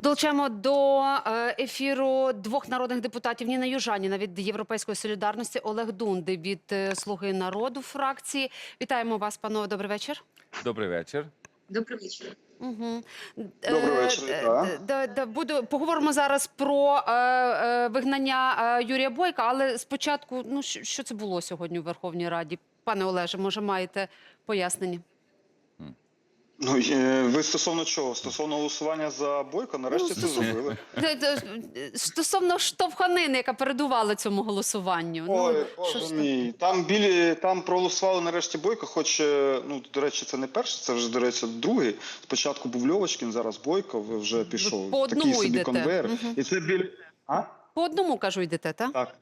Долучаємо до е, ефіру двох народних депутатів Ніна Южаніна від Європейської солідарності, Олег Дунди від е, Слуги народу фракції. Вітаємо вас, панове. Добрий вечір. Добрий вечір. Добрий вечір. Угу. Добрий вечір. Да, да, буду, поговоримо зараз про е, е, вигнання е, Юрія Бойка, але спочатку, ну, що це було сьогодні у Верховній Раді? Пане Олеже, може, маєте пояснення? Ну е, ви стосовно чого? Стосовно голосування за бойко, нарешті це зробили. Де- Стосовно штовханини, яка передувала цьому голосуванню. Ой, ну, що мій. Там білі там проголосували нарешті бойко, хоч е, ну до речі, це не перший, це вже до речі, другий. Спочатку був Льовочкін, зараз Бойко Ви вже пішов. по Такий собі йдете. конвейер. Мгм. І це біль. А? По одному кажу, йдете, так? Так.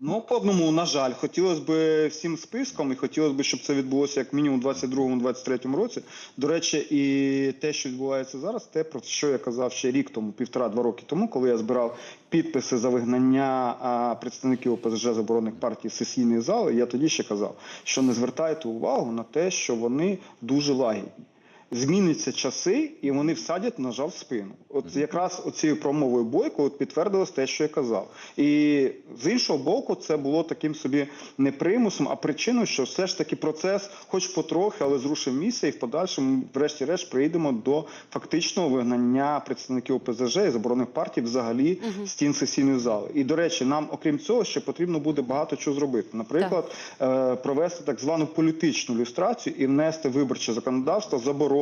Ну, по одному, на жаль, хотілося б всім списком, і хотілося б, щоб це відбулося як мінімум у 22-23 році. До речі, і те, що відбувається зараз, те, про що я казав ще рік тому, півтора-два роки тому, коли я збирав підписи за вигнання представників ОПЗЖ з оборонних партій сесійної зали, я тоді ще казав, що не звертайте увагу на те, що вони дуже лагідні. Зміняться часи, і вони всадять ножа в спину. От якраз оцією промовою бойко от підтвердилось те, що я казав. І з іншого боку, це було таким собі не примусом, а причиною, що все ж таки процес, хоч потрохи, але зрушив місце, і в подальшому, врешті-решт, прийдемо до фактичного вигнання представників ОПЗЖ і заборонених партій взагалі Мгм. стін сесійної зали. І до речі, нам, окрім цього, ще потрібно буде багато чого зробити. Наприклад, е, провести так звану політичну люстрацію і внести виборче законодавство заборону,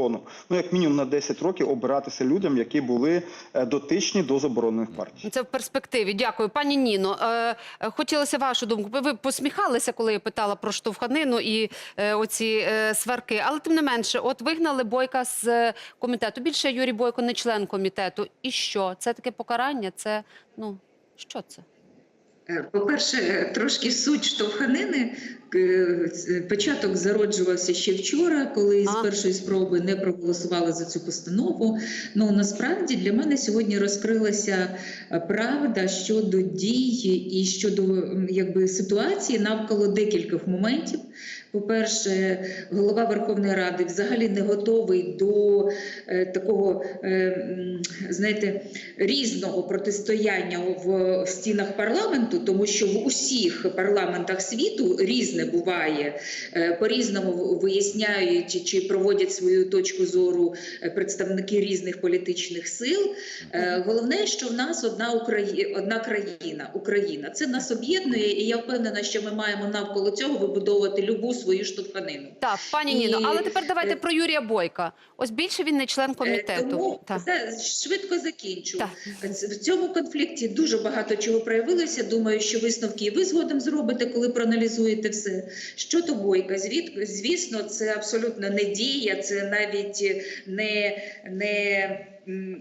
ну як мінімум на 10 років обиратися людям, які були е, дотичні до заборонених партій. Це в перспективі. Дякую, пані Ніно. Е, е, хотілося вашу думку. Ви- посміхалися, коли я питала про штовханину і е, оці е, сварки. Але тим не менше, от вигнали Бойка з комітету. Більше Юрій Бойко не член комітету. І що? Це таке покарання? Це ну що це? По-перше, трошки суть штовханини. Е, Початок зароджувався ще вчора, коли з першої спроби не проголосували за цю постанову. Ну насправді для мене сьогодні розкрилася е, правда щодо дій і щодо якби ситуації навколо декількох моментів. По-перше, голова Верховної Ради взагалі не готовий до е, такого, е, знаєте, різного протистояння в, в стінах парламенту, тому що в усіх парламентах світу різне буває, е, по-різному виясняють чи проводять свою точку зору е, представники різних політичних сил. Е, Головне, що в нас одна Украї... одна країна, Україна. Це нас об'єднує, і я впевнена, що ми маємо навколо цього вибудовувати любу свою штовханину. Так, пані І, Ніно, але тепер давайте про Юрія Бойка. Ось більше він не член комітету. Тому Так. швидко закінчу. Так. В цьому конфлікті дуже багато чого проявилося. Думаю, що висновки і ви згодом зробите, коли проаналізуєте все. Щодо бойка, звісно, це абсолютно не дія, це навіть не, не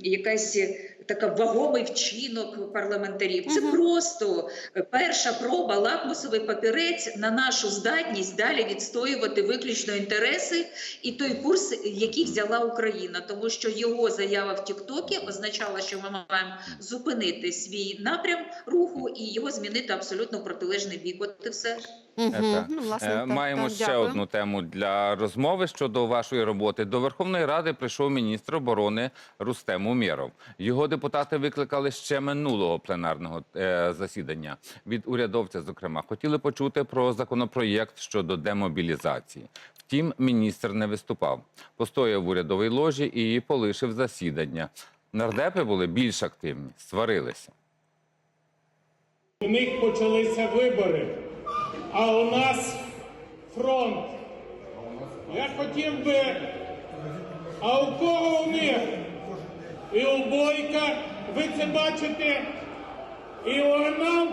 якась. Така вагомий вчинок парламентарів. Це Мгм. просто е, перша проба, лакмусовий папірець на нашу здатність далі відстоювати виключно інтереси і той курс, який взяла Україна, тому що його заява в Тіктокі означала, що ми маємо зупинити свій напрям руху і його змінити абсолютно в протилежний бік. От і все. Е, Ну, власне, Е, так, Маємо так, ще дякую. одну тему для розмови щодо вашої роботи. До Верховної Ради прийшов міністр оборони Рустем Умєров. Його депутати викликали ще минулого пленарного е, засідання від урядовця. Зокрема, хотіли почути про законопроєкт щодо демобілізації. Втім, міністр не виступав. Постояв в урядовій ложі і полишив засідання. Нардепи були більш активні, сварилися. У них почалися вибори, а у нас фронт. Я хотів би, а у кого мир? І у Бойка, ви це бачите, і у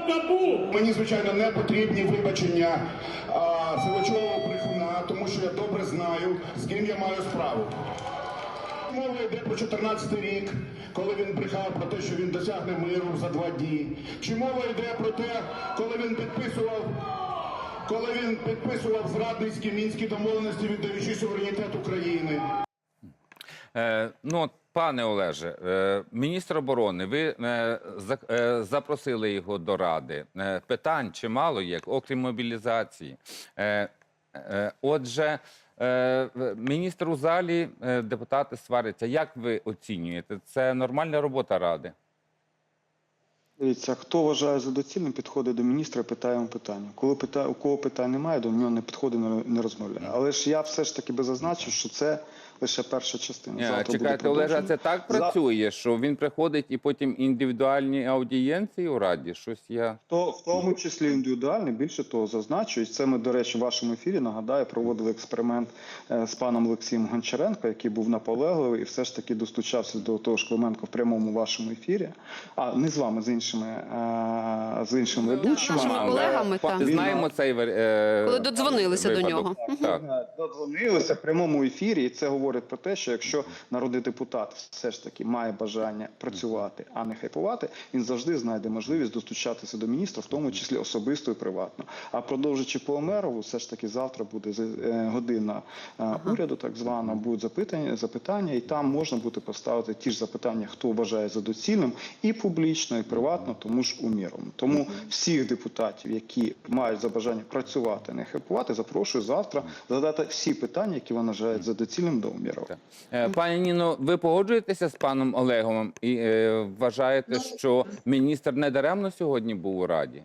Табу. Мені, звичайно, не потрібні вибачення силачового брехуна, тому що я добре знаю, з ким я маю справу. Мова йде про 14 рік, коли він брехав про те, що він досягне миру за два дні. Чи мова йде про те, коли він підписував, коли він підписував зрадницькі мінські домовленості, віддаючи суверенітет України. Е, ну, пане Олеже, е, міністр оборони, ви е, за, е, запросили його до ради. Е, питань чимало є, окрім мобілізації. Е, е, отже, Е, міністр у залі, е, депутати сваряться. Як ви оцінюєте? Це нормальна робота ради? Дивіться, хто вважає за доцільним, підходить до міністра питає йому питання. Коли питає, у кого питань немає, до нього не підходить, не розмовляє. Але ж я все ж таки би зазначив, що це лише перша частина. Ні, Завтра буде чекайте, Олежа, це так За- працює, що він приходить і потім індивідуальні аудієнції у раді? Щось я. То в тому числі індивідуальний, більше того, зазначу, і це ми, до речі, в вашому ефірі нагадаю, проводили експеримент е, з паном Олексієм Гончаренко, який був наполегливий і все ж таки достучався до того ж Клименко в прямому вашому ефірі. А не з вами, з іншими е, з іншими ведучими. нашими колегами, так. Знаємо цей е, Коли додзвонилися до нього. Е, Додзвонилися в прямому ефірі, і це говорить про те, що якщо народний депутат все ж таки має бажання працювати, а не хайпувати, він завжди знайде можливість достучатися до міністра, в тому числі особисто і приватно. А продовжуючи по Омерову, все ж таки завтра буде е, година е, уряду, так звана, будуть запитання, запитання, і там можна буде поставити ті ж запитання, хто вважає за доцільним, і публічно, і приватно, тому ж уміром. Тому всіх депутатів, які мають за бажання працювати, не хайпувати, запрошую завтра задати всі питання, які вони вважають за доцільним до Так. Е, Пані Ніно, ви погоджуєтеся з паном Олегом і е, вважаєте, Ну, що міністр не даремно сьогодні був у раді?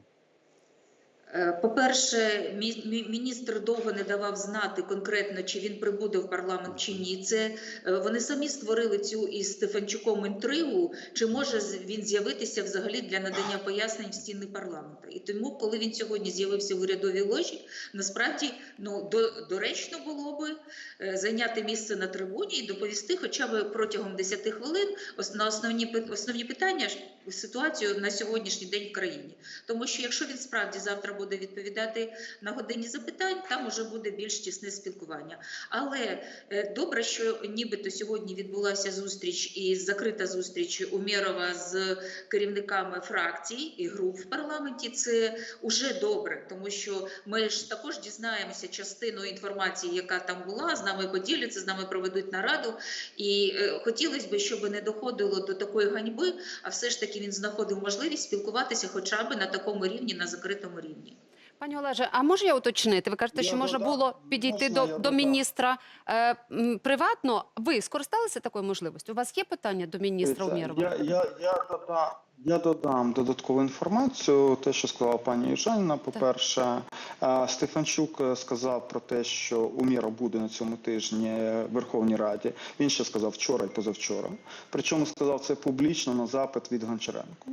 Е, По-перше, мі- мі- міністр довго не давав знати конкретно, чи він прибуде в парламент чи ні. Це е, вони самі створили цю із Стефанчуком інтригу, чи може він з'явитися взагалі для надання пояснень в стіни парламенту. І тому, коли він сьогодні з'явився в урядовій ложі, насправді ну до, доречно було би е, зайняти місце на трибуні і доповісти, хоча б протягом 10 хвилин на основні основні питання ситуацію на сьогоднішній день в країні. Тому що якщо він справді завтра буде відповідати на годині запитань, там уже буде більш тісне спілкування. Але е, добре, що нібито сьогодні відбулася зустріч і закрита зустріч Умєрова з керівниками фракцій і груп в парламенті. Це уже добре, тому що ми ж також дізнаємося частину інформації, яка там була, з нами поділяться, з нами проведуть нараду. І е, хотілося б, щоб не доходило до такої ганьби, а все ж таки він знаходив можливість спілкуватися хоча б на такому рівні, на закритому рівні. Пані Олеже, а можу я уточнити? Ви кажете, Я що можна було підійти Можна до, я до додам? міністра е, м, приватно. Ви скористалися такою можливістю? У вас є питання до міністра Дивіться, Умєрова? Я, я, я, додам, я додам додаткову інформацію. Те, що сказала пані Южаніна, по-перше, е, Стефанчук е, сказав про те, що Умєров буде на цьому тижні в Верховній Раді. Він ще сказав вчора і позавчора. Причому сказав це публічно на запит від Гончаренко.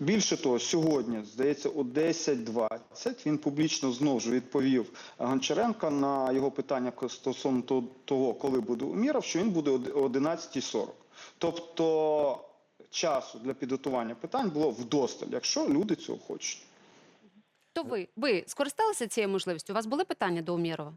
Більше того, сьогодні, здається, о 10.20 він публічно знову ж відповів Гончаренка на його питання стосовно того, коли буде Умєров, що він буде о 11.40. Тобто часу для підготування питань було вдосталь, якщо люди цього хочуть. То ви, ви скористалися цією можливістю? У вас були питання до Умєрова?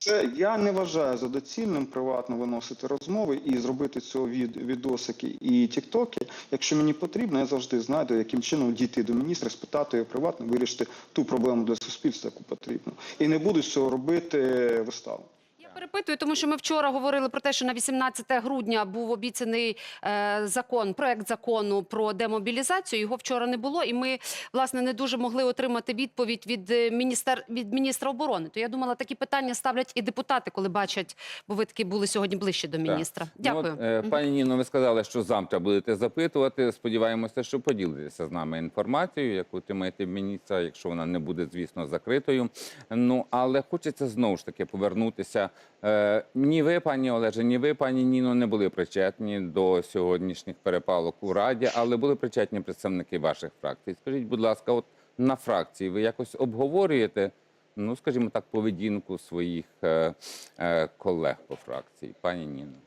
Це я не вважаю за доцільним приватно виносити розмови і зробити цього від, відосики і тіктоки. Якщо мені потрібно, я завжди знайду, яким чином дійти до міністра, спитати його приватно, вирішити ту проблему для суспільства, яку потрібно. І не буду з цього робити виставу. Перепитую, тому що ми вчора говорили про те, що на 18 грудня був обіцяний е, закон, проект закону про демобілізацію. Його вчора не було, і ми власне не дуже могли отримати відповідь від е, міністер від міністра оборони. То я думала, такі питання ставлять і депутати, коли бачать, бо ви таки були сьогодні ближче до міністра. Ну, Дякую. от, е, пані Ніно, ви сказали, що завтра будете запитувати. Сподіваємося, що поділитеся з нами інформацією, яку отримаєте в міністра, якщо вона не буде, звісно, закритою. Ну але хочеться знову ж таки повернутися. Е, ні ви, пані Олеже, ні ви, пані Ніно, не були причетні до сьогоднішніх перепалок у раді, але були причетні представники ваших фракцій. Скажіть, будь ласка, от на фракції ви якось обговорюєте? Ну, скажімо так, поведінку своїх е, е, колег по фракції, пані Ніно.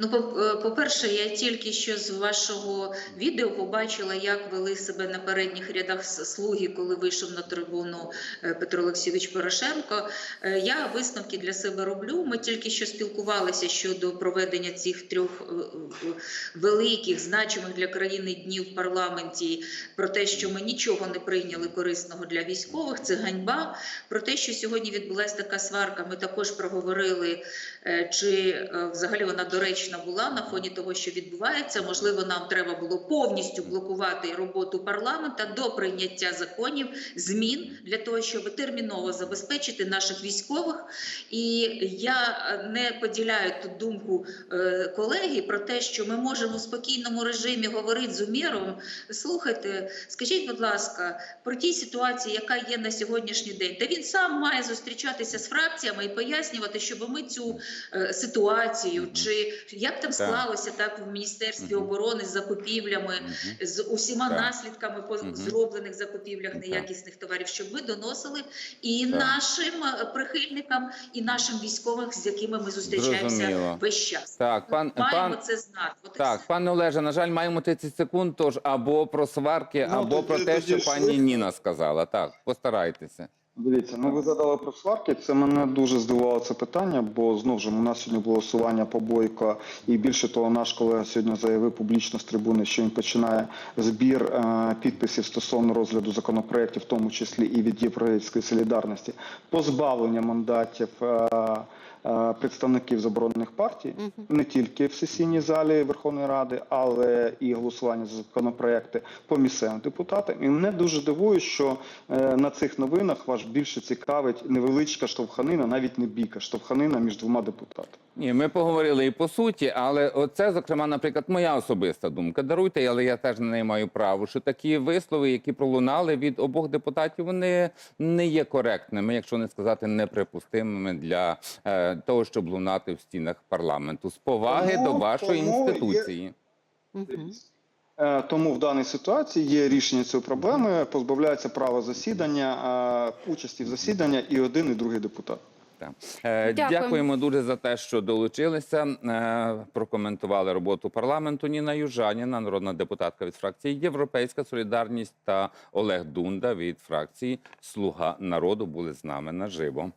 Ну, по- е, по-перше, я тільки що з вашого відео побачила, як вели себе на передніх рядах слуги, коли вийшов на трибуну е, Петро Олексійович Порошенко. Е, Я висновки для себе роблю. Ми тільки що спілкувалися щодо проведення цих трьох великих, значимих для країни днів в парламенті. Про те, що ми нічого не прийняли корисного для військових, це ганьба. Про те, що сьогодні відбулася така сварка, ми також проговорили, чи взагалі вона доречна доречна була на фоні того, що відбувається. Можливо, нам треба було повністю блокувати роботу парламента до прийняття законів, змін для того, щоб терміново забезпечити наших військових. І я е, не поділяю ту думку е, колеги про те, що ми можемо в спокійному режимі говорити з Умєровим. Слухайте, скажіть, будь ласка, про ті ситуації, яка є на сьогоднішній день, де він сам має зустрічатися з фракціями і пояснювати, щоб ми цю е, ситуацію, чи як там склалося так в міністерстві Мгм. оборони з закупівлями, Мгм. з усіма Так. наслідками по Мгм. зроблених закупівлях Так. неякісних товарів, щоб ми доносили і Так. нашим е, прихильникам, і нашим військовим, з якими ми зустрічаємося Зрозуміло. весь час. Так, пан, Маємо пан, це знати. От Так, пане Олеже, на жаль, маємо 30 секунд, тож або про сварки, Ну, або про те, що пані. Ніна сказала. Так, постарайтеся. Дивіться, ну ви задали про сварки. Це мене дуже здивувало це питання, бо знову ж у нас сьогодні було голосування по Бойко, і більше того, наш колега сьогодні заявив публічно з трибуни, що він починає збір е, підписів стосовно розгляду законопроєктів, в тому числі і від Європейської солідарності, позбавлення мандатів. Е, е, Представників заборонених партій не тільки в сесійній залі Верховної Ради, але і голосування за законопроекти по місцевим депутатам. І мене дуже дивує, що е, на цих новинах вас більше цікавить невеличка штовханина, навіть не бійка, штовханина між двома депутатами. Ні, ми поговорили і по суті, але оце, зокрема, наприклад, моя особиста думка. Даруйте, але я теж на неї маю право, що такі вислови, які пролунали від обох депутатів, вони не є коректними, якщо не сказати неприпустимими для е, того, щоб лунати в стінах парламенту. З поваги Тому- до вашої тому є- інституції. Мгм. Е, Тому в даній ситуації є рішення цієї проблеми, позбавляється права засідання, е, участі в засіданні і один, і другий депутат. Так. Е, Дякуємо дуже за те, що долучилися. Е, Прокоментували роботу парламенту. Ніна Южаніна, народна депутатка від фракції Європейська Солідарність та Олег Дунда від фракції Слуга народу були з нами наживо.